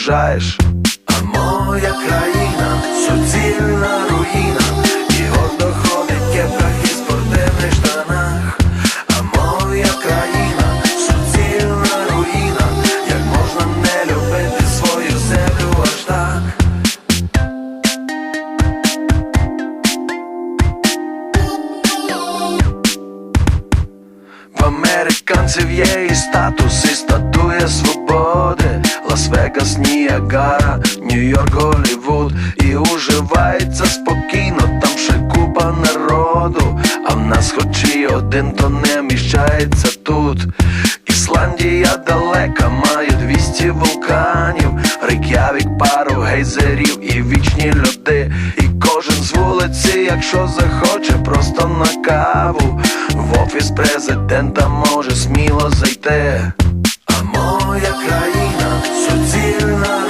поважаєш. А моя країна суцільна руїна, і гордо ходить в кепках і спортивних штанах. А моя країна суцільна руїна, як можна не любити свою землю аж так. В американців є і статус, і статуя свободи Лас-Вегас, Ніагара, Нью-Йорк, Голлівуд І уживається спокійно, там ще купа народу. А в нас хоч і один, то не міщається тут. Ісландія далека, має 200 вулканів. Рейк'явік, пару гейзерів і вічні льоди І кожен з вулиці, якщо захоче, просто на каву. В офіс президента може сміло зайти. А моя країна суцільна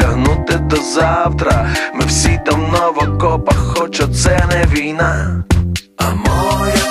завтра. Ми всі давно в окопах, хоч оце не війна. А моя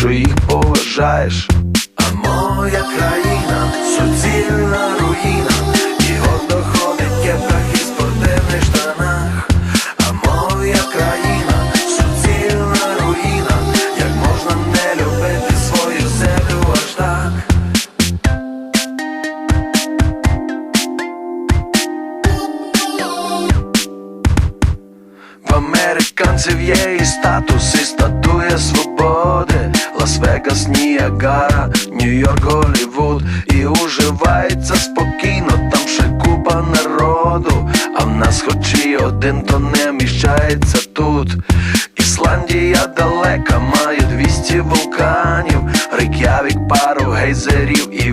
що їх поважаєш. А моя країна суцільна руїна, і гордо ходить кепках і спортивних штанах. А моя країна суцільна руїна, як можна не любити свою землю аж так. В американців є і статус, і статуя свободи Лас-Вегас, Ніагара, Нью-Йорк, Голлівуд І уживається спокійно, там ще купа народу. А в нас хоч і один то не міщається тут. Ісландія далека, має 200 вулканів, Рейк'явік, пару гейзерів і